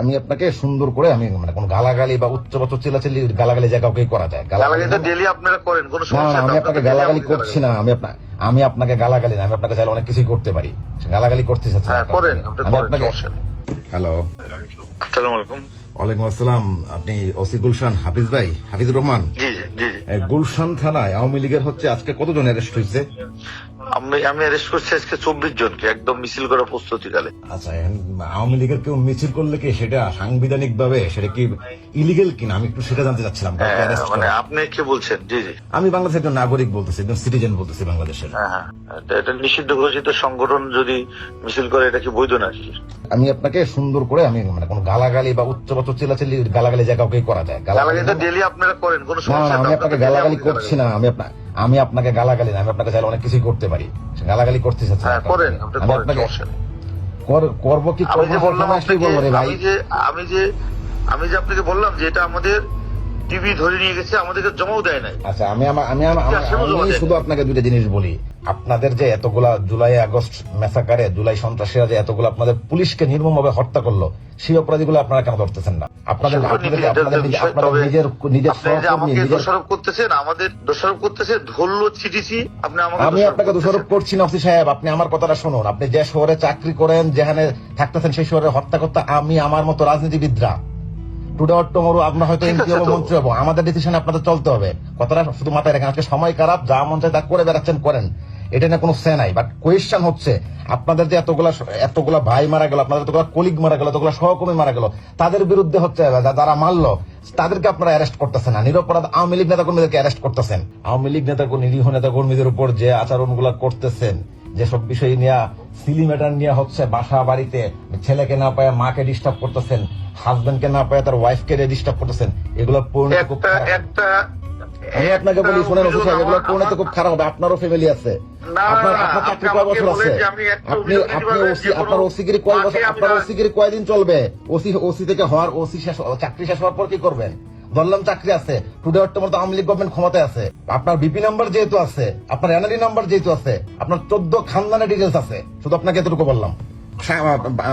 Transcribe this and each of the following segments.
আমি আপনাকে সুন্দর করে আমি মানে কোন গালাগালি বা উচ্চ বচ্চ চিল্লাচিল্লি গালাগালি জায়গা কাউকে করা যায়। গালাগালি ডেলি আপনারা করেন কোনো সমস্যা আমি আপনাকে গালাগালি করছি না আমি আপনা আমি আপনাকে গালাগালি না আমি আপনাকে চাইলে অনেক কিছুই করতে পারি। গালাগালি করতে চাচ্ছি না হ্যাঁ করেন আপনি আমি আপনাকে হ্যালো। আসসালামু আলাইকুম। ওয়ালাইকুম আসসালাম আপনি ওসি গুলশান হাফিজ ভাই হাফিজুর রহমান? গুলশান থানায় আওয়ামী লীগের হচ্ছে আজকে কতজন অ্যারেস্ট হয়েছে? আমি অ্যারেস্ট করছি আজকে চব্বিশ জনকে একদম মিছিল করার প্রস্তুতিকালে আচ্ছা আওয়ামী লীগের কেউ মিছিল করলে কি সেটা সাংবিধানিক ভাবে সেটা কি ইলিগেল কিনা? আমি একটু সেটা জানতে চাচ্ছিলাম হ্যাঁ, মানে আপনি কি বলছেন? জি জি। আমি বাংলাদেশের একজন নাগরিক বলতেছি একজন সিটিজেন বলতেছি বাংলাদেশের। হ্যাঁ হ্যাঁ। এটা নিষিদ্ধ ঘোষিত সংগঠন যদি মিছিল করে এটা কি বৈধ নাকি? আমি আপনাকে সুন্দর করে আমি মানে কোন গালাগালি বা উচ্চ বচ্চ চিল্লাচিল্লি গালাগালি জায়গা কাউকে করা যায়। গালাগালি ডেলি আপনারা করেন কোনো সমস্যা না আমি আপনাকে গালাগালি করছি না আমি আপনা আমি আপনাকে গালাগালি না আমি আপনাকে চাইলে অনেক কিছুই করতে পারি। গালাগালি করতে চাচ্ছি হ্যাঁ আমি আপনাকে করব কি করব আমি যে আমি যে আমি যে আপনাকে বললাম যে এটা আমাদের টিভি ধরে নিয়ে গেছে আমাদেরকে জমাও দেয় নাই। আচ্ছা আমি আমার- আমি আমার- আমি শুধু আপনাকে দুইটা জিনিস বলি। আপনাদের যে এতগুলা জুলাই আগস্ট মেসাকারে জুলাই সন্ত্রাসীরা যে এতগুলো আপনাদের পুলিশকে নির্মমভাবে হত্যা করল সেই অপরাধীগুলো আপনারা কেন ধরতেছেন না? আপনাদের নিজের নিজের দোষারোপ করতেছেন আমাদের দোষারোপ করতেছে ধরলো চিঠিছি আপনি আমাকে আমি আপনাকে দোষারোপ করছি না অফিস সাহেব আপনি আমার কথাটা শুনুন। আপনি যে শহরে চাকরি করেন যেখানে থাকতেছেন সেই শহরে হত্যা করতে আমি আমার মতো রাজনীতিবিদরা টুডে অর টুমোরো আপনার হয়তো এমপি হব মন্ত্রী হব। আমাদের ডিসিশন আপনাদের চলতে হবে। কথাটা শুধু মাথায় রাখেন। আজকে সময় খারাপ যা মন চায় তা করে বেড়াচ্ছেন করেন। এটা নিয়ে কোনো সে নাই। বাট কোয়েশ্চেন হচ্ছে আপনাদের যে এতগুলা এতগুলা ভাই মারা গেল আপনাদের এতগুলা কলিগ মারা গেল এতগুলা সহকর্মী মারা গেল তাদের বিরুদ্ধে হচ্ছে যারা মারলো তাদেরকে আপনারা অ্যারেস্ট করতেছেন না। নিরপরাধ আওয়ামী লীগ নেতা কর্মীদেরকে অ্যারেস্ট করতেছেন। আওয়ামী লীগ নেতা নিরীহ নেতা কর্মীদের উপর যে আচরণগুলো করতেছেন যেসব বিষয় নিয়ে সিলি ম্যাটার নিয়ে হচ্ছে বাসা বাড়িতে ছেলেকে না পায় মাকে ডিস্টার্ব করতেছেন হাজবেন্ডকে না পায় তার ওয়াইফকে ডিস্টার্ব করতেছেন এগুলো একটা। আমি আপনাকে বলি শোনেন অফিসার এগুলো পরিণতি খুব খারাপ হবে আপনারও ফ্যামিলি আছে। আপনার না, আপনার আপনি চাকরি কয় আমাকে বছর আছে? বলেন যে আমি একটা আপনি আপনি ওসি আপনার ওসিগিরি কয় বছর? আপনার ওসিগিরি কয়দিন চলবে? ওসি ওসি থেকে হওয়ার ওসি শেষ চাকরি শেষ হওয়ার পর কি করবেন? ধরলাম চাকরি আছে। টুডে অট্টমত আওয়ামী লীগ গভর্নমেন্ট ক্ষমতায় আছে। আপনার বিপি নাম্বার যেহেতু আছে আপনার এনআরই নাম্বার যেহেতু আছে আপনার চোদ্দ খানদানের ডিটেলস আছে। শুধু আপনাকে এতটুকু বললাম।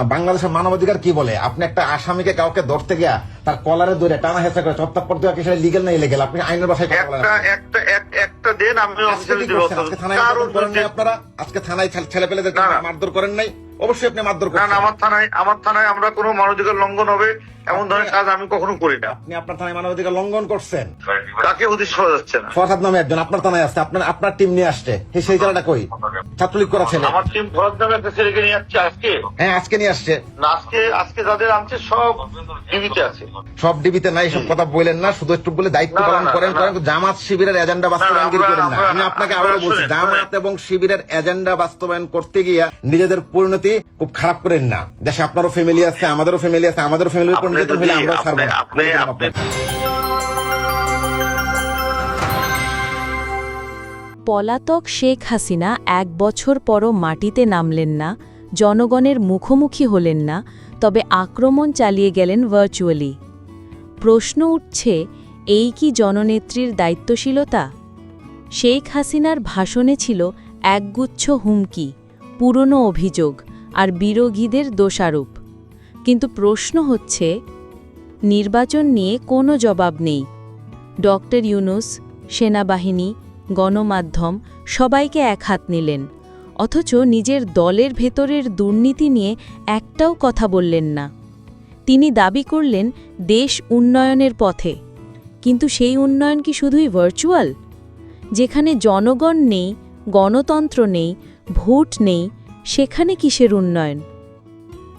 বাংলাদেশের মানবাধিকার কি বলে? আপনি একটা আসামিকে কাউকে ধরতে গিয়া তার কলারে ধরে টানা হেসা করে চত্তাপ্পর দেওয়া কি সেটা লিগেল না ইলিগেল আপনি আইনের ভাষায় কথা বলেন। একটা একটা এক- একটা দেন আমি আজকে থানায় মারধর করেন নাই আপনারা? আজকে থানায় ছেলে না। মারধর করেন নাই? অবশ্যই আপনি মারধর করছেন। না আমার থানায় আমার থানায় আমরা কোনো মানবাধিকার লঙ্ঘন হবে এমন ধরনের কাজ আমি কখনো করি না। আপনি আপনার থানায় মানবাধিকার লঙ্ঘন করছেন? কাকে হদিশ পাওয়া যাচ্ছে না? ফরহাদ নামে একজন আপনার থানায় আসছে আপনার আপনার টিম নিয়ে আসছে। সেই সেই ছেলেটা কই? ছাত্রলীগ করা ছেলে আমার টিম ফরজ নামে একটা ছেলেকে নিয়ে যাচ্ছে আজকে। হ্যাঁ আজকে নিয়ে আসছে। না আজকে আজকে যাদের আনছে সব টিভিতে আছে। সব ডিবিতে নাই সব কথা বলেন না শুধু একটু বলে দায়িত্ব পালন করেন কারণ জামাত শিবিরের এজেন্ডা বাস্তবায়ন করেন না। আমি আপনাকে আবারও বলছি জামাত এবং শিবিরের এজেন্ডা বাস্তবায়ন করতে গিয়ে নিজেদের পরিণতি খুব খারাপ করেন না। দেশে আপনারও ফ্যামিলি আছে আমাদেরও ফ্যামিলি আছে আমাদেরও ফ্যামিলির উপর নির্যাতন হলে আমরা আপনি- ছাড়বো। পলাতক শেখ হাসিনা এক বছর পরও মাটিতে নামলেন না জনগণের মুখোমুখি হলেন না তবে আক্রমণ চালিয়ে গেলেন ভার্চুয়ালি প্রশ্ন উঠছে এই কি জননেত্রীর দায়িত্বশীলতা? শেখ হাসিনার ভাষণে ছিল একগুচ্ছ হুমকি পুরনো অভিযোগ আর বিরোধীদের দোষারোপ। কিন্তু প্রশ্ন হচ্ছে, নির্বাচন নিয়ে কোনো জবাব নেই। ডক্টর ইউনুস, সেনাবাহিনী, গণমাধ্যম সবাইকে এক হাত নিলেন, অথচ নিজের দলের ভেতরের দুর্নীতি নিয়ে একটাও কথা বললেন না। তিনি দাবি করলেন, দেশ উন্নয়নের পথে। কিন্তু সেই উন্নয়ন কি শুধুই ভার্চুয়াল যেখানে জনগণ নেই, গণতন্ত্র নেই, ভোট নেই সেখানে কিসের উন্নয়ন?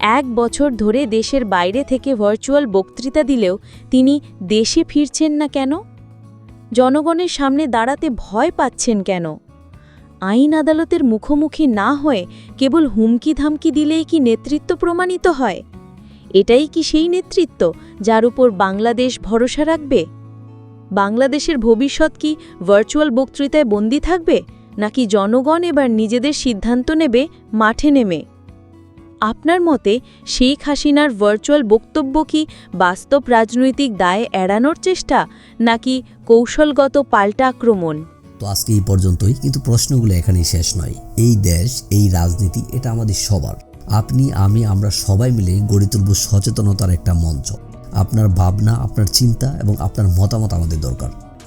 এক বছর ধরে দেশের বাইরে থেকে ভার্চুয়াল বক্তৃতা দিলেও তিনি দেশে ফিরছেন না কেন? জনগণের সামনে দাঁড়াতে ভয় পাচ্ছেন কেন? আইন আদালতের মুখোমুখি না হয়ে কেবল হুমকি ধামকি দিলেই কি নেতৃত্ব প্রমাণিত হয়? এটাই কি সেই নেতৃত্ব যার উপর বাংলাদেশ ভরসা রাখবে? বাংলাদেশের ভবিষ্যৎ কি ভার্চুয়াল বক্তৃতায় বন্দী থাকবে? নাকি জনগণ এবার নিজেদের সিদ্ধান্ত নেবে, মাঠে নেমে? আপনার মতে শেখ হাসিনার ভার্চুয়াল বক্তব্য কি বাস্তব রাজনৈতিক দায় এড়ানোর চেষ্টা, নাকি কৌশলগত পাল্টা আক্রমণ? তো আজকে এই পর্যন্তই, কিন্তু প্রশ্নগুলো এখানেই শেষ নয়। এই দেশ, এই রাজনীতি, এটা আমাদের সবার। আপনি, আমি, আমরা সবাই মিলে গড়ে তুলব সচেতনতার একটা মঞ্চ। আপনার ভাবনা, আপনার চিন্তা এবং আপনার মতামত আমাদের দরকার।